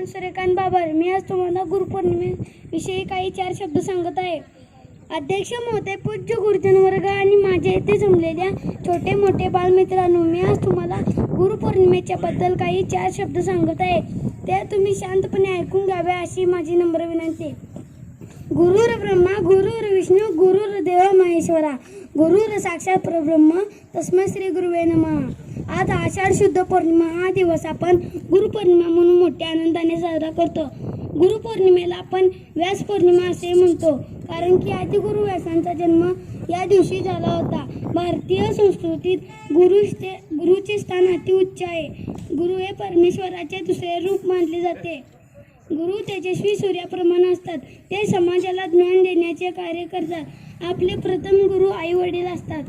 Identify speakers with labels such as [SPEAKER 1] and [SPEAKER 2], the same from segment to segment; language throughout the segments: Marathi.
[SPEAKER 1] नमस्कार सूर्यकांत बाबर मी आज तुम्हाला गुरुपौर्णिमेविषयी काही चार शब्द सांगत आहे. अध्यक्ष महोदय पूज्य गुरुजन वर्ग आणि माझ्या येथे जमलेल्या छोटे मोठे बालमित्रांनो मी आज तुम्हाला गुरुपौर्णिमेच्या बद्दल काही चार शब्द सांगत आहे. त्या तुम्ही शांतपणे ऐकून घ्याव्या अशी माझी नम्र विनंती. गुरुर ब्रह्मा गुरुर विष्णू गुरुर देव महेश्वरा. गुरुर साक्षात परब्रह्म. तस्मै श्री गुरुवे नमः. आज आषाढ शुद्ध पौर्णिमा हा दिवस आपण गुरुपौर्णिमा म्हणून मोठ्या आनंदाने साजरा करतो. गुरुपौर्णिमेला आपण व्यास पौर्णिमा असे म्हणतो. कारण की आदिगुरु व्यासांचा जन्म या दिवशी झाला होता. भारतीय संस्कृतीत गुरुचे गुरुचे स्थान अति उच्च आहे. गुरु हे परमेश्वराचे दुसरे रूप मानले जाते. गुरु तेजस्वी सूर्याप्रमाणे असतात. ते समाजाला ज्ञान देण्याचे कार्य करतात. आपले प्रथम गुरु आई वडील असतात.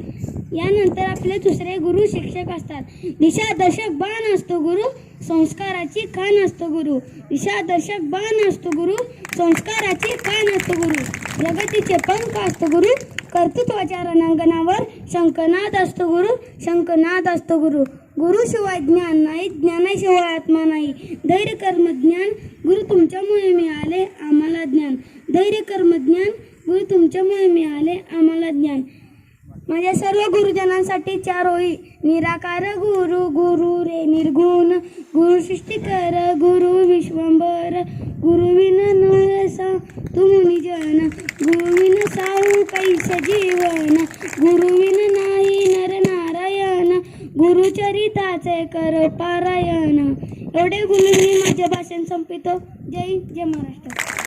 [SPEAKER 1] यानंतर आपले दुसरे गुरु शिक्षक असतात. दिशादर्शक बाण असतो गुरु संस्काराची खान असतो गुरु. दिशादर्शक बाण असतो गुरु संस्काराची खान असतो गुरु. प्रगतीचे पंख असतो गुरु. कर्तृत्वाच्या रणांगणावर शंखनाद असतो गुरु शंखनाद असतो गुरु. गुरुशिवाय ज्ञान नाही ज्ञानाशिवाय आत्मा नाही. धैर्य कर्म ज्ञान गुरु तुमच्यामुळे मिळाले आम्हाला ज्ञान. धैर्य कर्म ज्ञान गुरु तुमच्यामुळे मिळाले आम्हाला ज्ञान. माझ्या सर्व गुरुजनांसाठी चार ओळी. निराकार गुरु गुरु रे निर्गुण. गुरु सृष्टीकर गुरु विश्वंभर. गुरु विन नसा तुम्ही जन. गुरुविन नाही नर नारायण गुरुचरिताचे कर पारायण. एवढे बोलून मी माझे भाषण संपितो. जय जय महाराष्ट्र.